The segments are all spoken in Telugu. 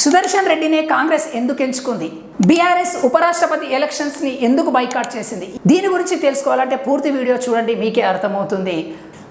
సుదర్శన్ రెడ్డినే కాంగ్రెస్ ఎందుకు ఎంచుకుంది? బీఆర్ఎస్ ఉపరాష్ట్రపతి ఎలక్షన్స్ని ఎందుకు బైకాట్ చేసింది? దీని గురించి తెలుసుకోవాలంటే పూర్తి వీడియో చూడండి మీకే అర్థమవుతుంది.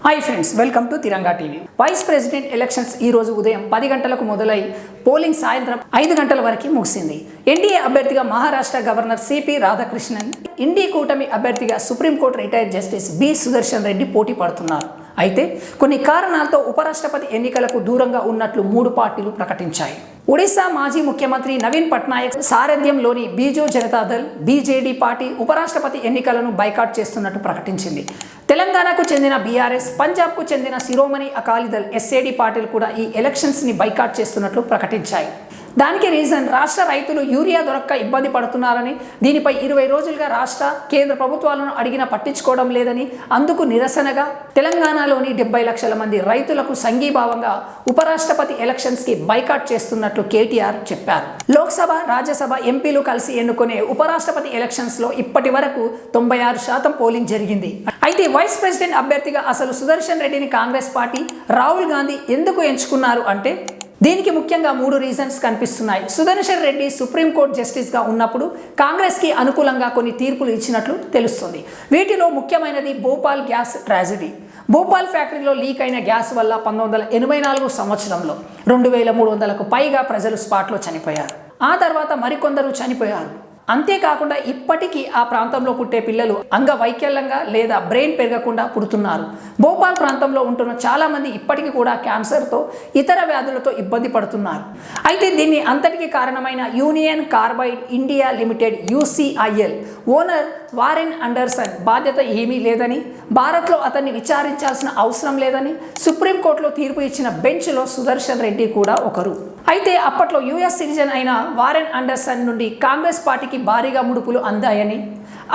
Hi friends welcome to Tiranga TV vice president elections ఈ రోజు ఉదయం పది గంటలకు మొదలై పోలింగ్ సాయంత్రం ఐదు గంటల వరకు ముగిసింది. ఎన్డీఏ అభ్యర్థిగా మహారాష్ట్ర గవర్నర్ సిపి రాధాకృష్ణన్ ఇండి కూటమి అభ్యర్థిగా supreme court retired justice B Sudarshan Reddy పోటీ పడుతున్నారు. అయితే కొన్ని కారణాలతో ఉపరాష్ట్రపతి ఎన్నికలకు దూరంగా ఉన్నట్లు మూడు పార్టీలు ప్రకటించాయి. ఒడిశా మాజీ ముఖ్యమంత్రి నవీన్ పట్నాయక్ సారథ్యంలోని బీజు జనతాదళ్ బీజేడీ పార్టీ ఉపరాష్ట్రపతి ఎన్నికలను బైకాట్ చేస్తున్నట్టు ప్రకటించింది. తెలంగాణకు చెందిన బీఆర్ఎస్ పంజాబ్కు చెందిన శిరోమణి అకాలీదళ్ ఎస్ఏడి పార్టీలు కూడా ఈ ఎలక్షన్స్ని బైకాట్ చేస్తున్నట్లు ప్రకటించాయి. దానికి రీజన్ రాష్ట్ర రైతులు యూరియా దొరక్క ఇబ్బంది పడుతున్నారని దీనిపై ఇరవై రోజులుగా రాష్ట్ర కేంద్ర ప్రభుత్వాలను అడిగినా పట్టించుకోవడం లేదని అందుకు నిరసనగా తెలంగాణలోని డెబ్బై లక్షల మంది రైతులకు సంఘీభావంగా ఉపరాష్ట్రపతి ఎలక్షన్స్కి బైకాట్ చేస్తున్నట్లు కేటీఆర్ చెప్పారు. లోక్సభ రాజ్యసభ ఎంపీలు కలిసి ఎన్నుకునే ఉపరాష్ట్రపతి ఎలక్షన్స్లో ఇప్పటి వరకు తొంభై ఆరు శాతం పోలింగ్ జరిగింది. అయితే వైస్ ప్రెసిడెంట్ అభ్యర్థిగా అసలు సుదర్శన్ రెడ్డిని కాంగ్రెస్ పార్టీ రాహుల్ గాంధీ ఎందుకు ఎంచుకున్నారు అంటే దీనికి ముఖ్యంగా మూడు రీజన్స్ కనిపిస్తున్నాయి. సుదర్శన్ రెడ్డి సుప్రీంకోర్టు జస్టిస్గా ఉన్నప్పుడు కాంగ్రెస్కి అనుకూలంగా కొన్ని తీర్పులు ఇచ్చినట్లు తెలుస్తుంది. వీటిలో ముఖ్యమైనది భోపాల్ గ్యాస్ ట్రాజడీ. భోపాల్ ఫ్యాక్టరీలో లీక్ అయిన గ్యాస్ వల్ల పంతొమ్మిది వందల ఎనభై నాలుగు సంవత్సరంలో రెండు వేల మూడు వందలకు పైగా ప్రజలు స్పాట్లో చనిపోయారు. ఆ తర్వాత మరికొందరు చనిపోయారు. అంతేకాకుండా ఇప్పటికీ ఆ ప్రాంతంలో పుట్టే పిల్లలు అంగవైకల్యంగా లేదా బ్రెయిన్ పెరగకుండా పుడుతున్నారు. భోపాల్ ప్రాంతంలో ఉంటున్న చాలామంది ఇప్పటికీ కూడా క్యాన్సర్తో ఇతర వ్యాధులతో ఇబ్బంది పడుతున్నారు. అయితే దీన్ని అంతటికి కారణమైన Union Carbide India Limited UCIL owner Warren Anderson బాధ్యత ఏమీ లేదని భారత్లో అతన్ని విచారించాల్సిన అవసరం లేదని సుప్రీంకోర్టులో తీర్పు ఇచ్చిన బెంచ్లో సుదర్శన్ రెడ్డి కూడా ఒకరు. అయితే అప్పట్లో యుఎస్ సిటిజన్ అయిన వారెన్ అండర్సన్ నుండి కాంగ్రెస్ పార్టీకి భారీగా ముడుపులు అందాయని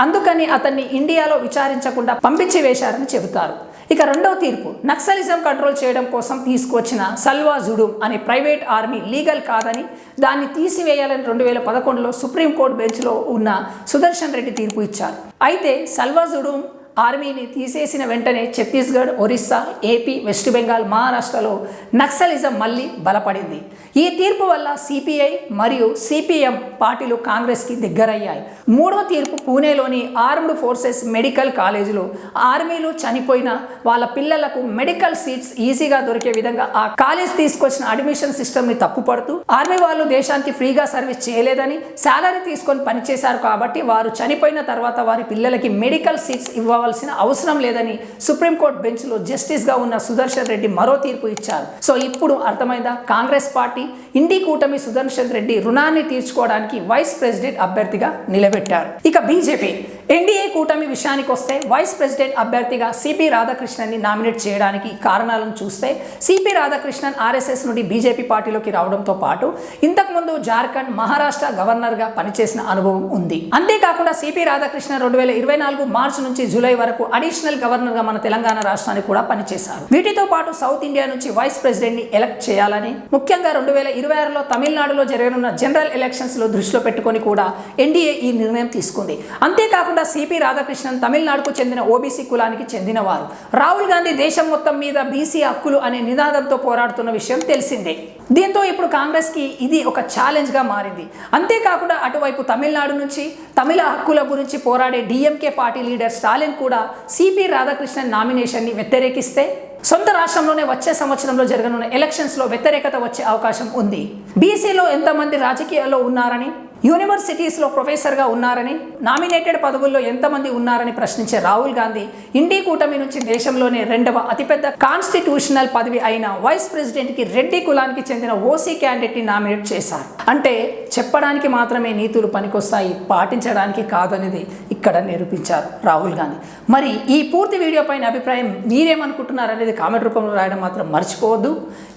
అందుకని అతన్ని ఇండియాలో విచారించకుండా పంపించి వేశారని చెబుతారు. ఇక రెండవ తీర్పు నక్సలిజం కంట్రోల్ చేయడం కోసం తీసుకువచ్చిన సల్వా జుడుమ్ అనే ప్రైవేట్ ఆర్మీ లీగల్ కాదని దాన్ని తీసివేయాలని రెండు వేల పదకొండులో సుప్రీంకోర్టు బెంచ్లో ఉన్న సుదర్శన్ రెడ్డి తీర్పు ఇచ్చారు. అయితే సల్వా జుడుమ్ ఆర్మీని తీసేసిన వెంటనే Chhattisgarh Orissa AP West Bengal మహారాష్ట్రలో నక్సలిజం మళ్ళీ బలపడింది. ఈ తీర్పు వల్ల సిపిఐ మరియు సిపిఎం పార్టీలు కాంగ్రెస్కి దగ్గరయ్యాయి. మూడో తీర్పు పూణేలోని ఆర్మ్డ్ ఫోర్సెస్ మెడికల్ కాలేజీలో ఆర్మీలు చనిపోయిన వాళ్ళ పిల్లలకు మెడికల్ సీట్స్ ఈజీగా దొరికే విధంగా ఆ కాలేజ్ తీసుకొచ్చిన అడ్మిషన్ సిస్టమ్ని తప్పుపడుతూ ఆర్మీ వాళ్ళు దేశానికి ఫ్రీగా సర్వీస్ చేయలేదని శాలరీ తీసుకొని పనిచేశారు కాబట్టి వారు చనిపోయిన తర్వాత వారి పిల్లలకి మెడికల్ సీట్స్ కావాల్సిన అవసరం లేదని సుప్రీంకోర్టు బెంచ్లో జస్టిస్గా ఉన్న సుదర్శన్ రెడ్డి మరో తీర్పు ఇచ్చారు. సో ఇప్పుడు అర్థమైందా? కాంగ్రెస్ పార్టీ ఇండి కూటమి సుదర్శన్ రెడ్డి రుణాన్ని తీర్చుకోవడానికి వైస్ ప్రెసిడెంట్ అభ్యర్థిగా నిలబెట్టారు. ఇక బీజేపీ ఎన్డీఏ కూటమి విషయానికి వస్తే వైస్ ప్రెసిడెంట్ అభ్యర్థిగా సిపి రాధాకృష్ణన్ని నామినేట్ చేయడానికి కారణాలను చూస్తే సిపి రాధాకృష్ణన్ ఆర్ఎస్ఎస్ నుండి బీజేపీ పార్టీలోకి రావడంతో పాటు ఇంతకుముందు జార్ఖండ్ మహారాష్ట్ర గవర్నర్గా పనిచేసిన అనుభవం ఉంది. అంతేకాకుండా సిపి రాధాకృష్ణన్ రెండు వేల ఇరవై నాలుగు మార్చి నుంచి జూలై వరకు అడిషనల్ గవర్నర్గా మన తెలంగాణ రాష్ట్రానికి కూడా పనిచేశారు. వీటితో పాటు సౌత్ ఇండియా నుంచి వైస్ ప్రెసిడెంట్ని ఎలక్ట్ చేయాలని ముఖ్యంగా రెండు వేల ఇరవై ఆరులో తమిళనాడులో జరగనున్న జనరల్ ఎలక్షన్స్లో దృష్టిలో పెట్టుకొని కూడా ఎన్డీఏ ఈ నిర్ణయం తీసుకుంది. అంతేకాకుండా సిపి రాధాకృష్ణన్ తమిళనాడుకు చెందిన ఓబీసీ కులానికి చెందినవారు. రాహుల్ గాంధీ దేశం మొత్తం మీద బీసీ హక్కులు అనే నినాదంతో పోరాడుతున్న విషయం తెలిసిందే. దీంతో ఇప్పుడు కాంగ్రెస్కి ఇది ఒక ఛాలెంజ్గా మారింది. అంతేకాకుండా అటువైపు తమిళనాడు నుంచి తమిళ హక్కుల గురించి పోరాడే డిఎంకే పార్టీ లీడర్ స్టాలిన్ కూడా సిపి రాధాకృష్ణన్ నామినేషన్ని వ్యతిరేకిస్తే సొంత రాష్ట్రంలోనే వచ్చే సంవత్సరంలో జరగనున్న ఎలక్షన్స్లో వ్యతిరేకత వచ్చే అవకాశం ఉంది. బీసీలో ఎంతమంది రాజకీయాల్లో ఉన్నారని యూనివర్సిటీస్లో ప్రొఫెసర్గా ఉన్నారని నామినేటెడ్ పదవుల్లో ఎంతమంది ఉన్నారని ప్రశ్నించే రాహుల్ గాంధీ ఇండి కూటమి నుంచి దేశంలోనే రెండవ అతిపెద్ద కాన్స్టిట్యూషనల్ పదవి అయిన వైస్ ప్రెసిడెంట్కి రెడ్డి కులానికి చెందిన ఓసీ క్యాండిడేట్ని నామినేట్ చేశారు. అంటే చెప్పడానికి మాత్రమే నీతులు పనికొస్తాయి పాటించడానికి కాదనేది ఇక్కడ నిరూపించారు రాహుల్ గాంధీ. మరి ఈ పూర్తి వీడియో పైన అభిప్రాయం మీరేమనుకుంటున్నారు అనేది కామెంట్ రూపంలో రాయడం మాత్రం మర్చిపోవద్దు.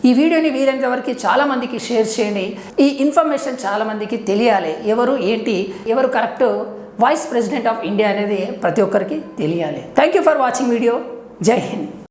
ఈ వీడియోని వీలైనంత వరకు చాలామందికి షేర్ చేయండి. ఈ ఇన్ఫర్మేషన్ చాలామందికి తెలియాలి. ఎవరు ఏంటి ఎవరు correct vice president of India అనేది ప్రతి ఒక్కరికి తెలియాలి. Thank you for watching video Jai Hind